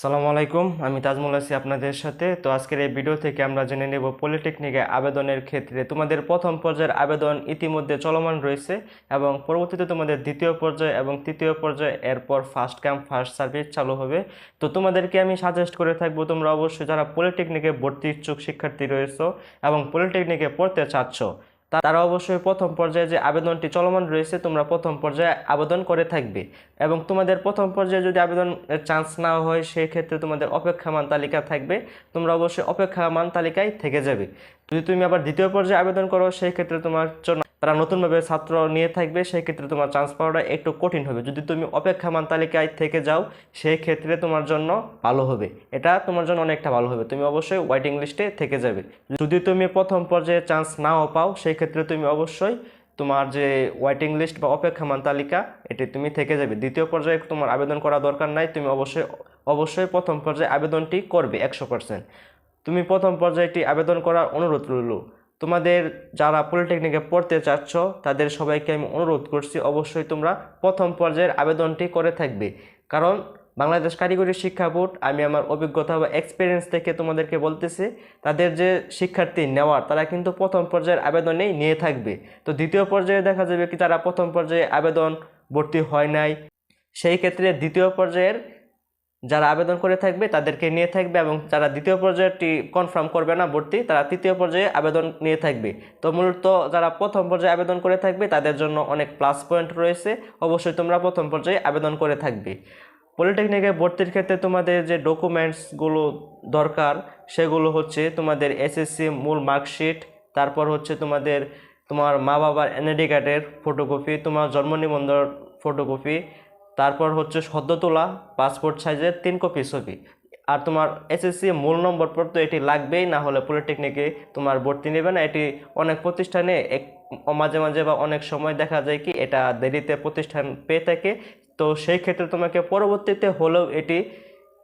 সালামু আলাইকুম, আমি তাজমুল আছি আপনাদের সাথে। তো আজকের এই ভিডিও থেকে আমরা জেনে নেব পলিটেকনিকে আবেদনের ক্ষেত্রে তোমাদের প্রথম পর্যায়ের আবেদন ইতিমধ্যে চলমান রয়েছে এবং পরবর্তীতে তোমাদের দ্বিতীয় পর্যায়ে এবং তৃতীয় পর্যায়ে, এরপর ফার্স্ট ক্যাম্প ফার্স্ট সার্ভিস চালু হবে। তো তোমাদেরকে আমি সাজেস্ট করে থাকব, তোমরা অবশ্যই যারা পলিটেকনিকে ভর্তি ইচ্ছুক শিক্ষার্থী রয়েছে এবং পলিটেকনিকে পড়তে চাচ্ছ তারা অবশ্যই প্রথম পর্যায়ে যে আবেদনটি চলমান রয়েছে, তোমরা প্রথম পর্যায়ে আবেদন করে থাকবে। এবং তোমাদের প্রথম পর্যায়ে যদি আবেদন চান্স না হয়, সেক্ষেত্রে তোমাদের অপেক্ষামান তালিকা থাকবে। তোমরা অবশ্যই অপেক্ষামান তালিকায় থেকে যাবে। যদি তুমি আবার দ্বিতীয় পর্যায়ে আবেদন করো সেই ক্ষেত্রে তোমার জন্য তারা নতুনভাবে ছাত্র নিয়ে থাকবে সেই ক্ষেত্রে তোমার চান্স পাওয়াটা একটু কঠিন হবে। যদি তুমি অপেক্ষামান তালিকায় থেকে যাও সেই ক্ষেত্রে তোমার জন্য ভালো হবে। এটা তোমার জন্য অনেকটা ভালো হবে। তুমি অবশ্যই ওয়েটিং লিস্টে থেকে যাবে। যদি তুমি প্রথম পর্যায়ে চান্স নাও পাও সেই ক্ষেত্রে তুমি অবশ্যই তোমার যে ওয়েটিং লিস্ট বা অপেক্ষামান তালিকা, এটি তুমি থেকে যাবে। দ্বিতীয় পর্যায়ে তোমার আবেদন করা দরকার নাই। তুমি অবশ্যই অবশ্যই প্রথম পর্যায়ে আবেদনটি করবে একশো তুমি প্রথম পর্যায়টি আবেদন করার অনুরোধ রইল। তোমাদের যারা পলিটেকনিকে পড়তে চাচ্ছ, তাদের সবাইকে আমি অনুরোধ করছি, অবশ্যই তোমরা প্রথম পর্যায়ের আবেদনটি করে থাকবে। কারণ বাংলাদেশ কারিগরি শিক্ষা বোর্ড, আমি আমার অভিজ্ঞতা বা এক্সপিরিয়েন্স থেকে তোমাদেরকে বলতেছি, তাদের যে শিক্ষার্থী নেওয়ার, তারা কিন্তু প্রথম পর্যায়ের আবেদনেই নিয়ে থাকবে। তো দ্বিতীয় পর্যায়ে দেখা যাবে কি তারা প্রথম পর্যায়ে আবেদন ভর্তি হয় নাই। সেই ক্ষেত্রে দ্বিতীয় পর্যায়ের যারা আবেদন করে থাকবে তাদেরকে নিয়ে থাকবে এবং যারা দ্বিতীয় পর্যায়েটি কনফার্ম করবে না ভর্তি, তারা তৃতীয় পর্যায়ে আবেদন নিয়ে থাকবে। তো মূলত যারা প্রথম পর্যায়ে আবেদন করে থাকবে তাদের জন্য অনেক প্লাস পয়েন্ট রয়েছে। অবশ্যই তোমরা প্রথম পর্যায়ে আবেদন করে থাকবে। পলিটেকনিকে ভর্তির ক্ষেত্রে তোমাদের যে ডকুমেন্টসগুলো দরকার, সেগুলো হচ্ছে তোমাদের এসএসসি মূল মার্কশিট তারপর হচ্ছে তোমাদের, তোমার মা বাবার এনআইডি কার্ডের ফটোকপি তোমার জন্ম নিবন্ধন ফটোকপি তারপর হচ্ছে সদ্য তোলা পাসপোর্ট সাইজের তিন কপি ছবি। আর তোমার এসএসসি মূল নম্বর পর তো এটি লাগবেই, না হলে পলিটেকনিকে তোমার ভর্তি নেবে না। এটি অনেক প্রতিষ্ঠানে এক মাঝে মাঝে বা অনেক সময় দেখা যায় কি, এটা দেরিতে প্রতিষ্ঠান পেয়ে থাকে। তো সেই ক্ষেত্রে তোমাকে পরবর্তীতে হলেও এটি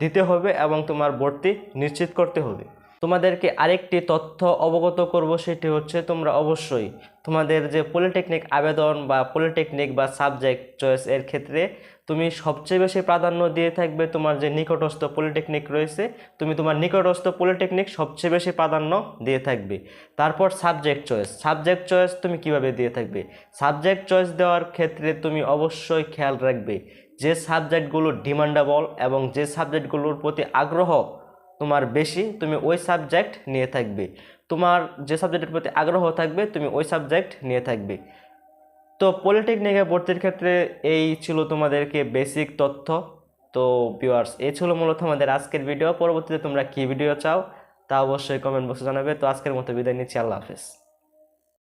দিতে হবে এবং তোমার ভর্তি নিশ্চিত করতে হবে। তোমাদেরকে আরেকটি তথ্য অবগত করব সেটি হচ্ছে তোমরা অবশ্যই তোমাদের যে পলিটেকনিক আবেদন বা পলিটেকনিক বা সাবজেক্ট চয়েস এর ক্ষেত্রে তুমি সবচেয়ে বেশি প্রাধান্য দিয়ে থাকবে তোমার যে নিকটস্থ পলিটেকনিক রয়েছে, তুমি তোমার নিকটস্থ পলিটেকনিক সবচেয়ে বেশি প্রাধান্য দিয়ে থাকবে। তারপর সাবজেক্ট চয়েস সাবজেক্ট চয়েস তুমি কীভাবে দিয়ে থাকবে? সাবজেক্ট চয়েস দেওয়ার ক্ষেত্রে তুমি অবশ্যই খেয়াল রাখবে যে সাবজেক্টগুলো ডিমান্ডেবল এবং যে সাবজেক্টগুলোর প্রতি আগ্রহ তোমার বেশি, তুমি ওই সাবজেক্ট নিয়ে থাকবে। তোমার যে সাবজেক্টের প্রতি আগ্রহ থাকবে, তুমি ওই সাবজেক্ট নিয়ে থাকবে। তো পলিটেকনিকে ভর্তির ক্ষেত্রে এই ছিল তোমাদেরকে বেসিক তথ্য। তো ভিউয়ার্স এ ছিল মূলত আমাদের আজকের ভিডিও পরবর্তীতে তোমরা কী ভিডিও চাও তা অবশ্যই কমেন্ট বক্সে জানাবে। তো আজকের মতো বিদায় নিচ্ছি। আল্লাহ হাফেজ।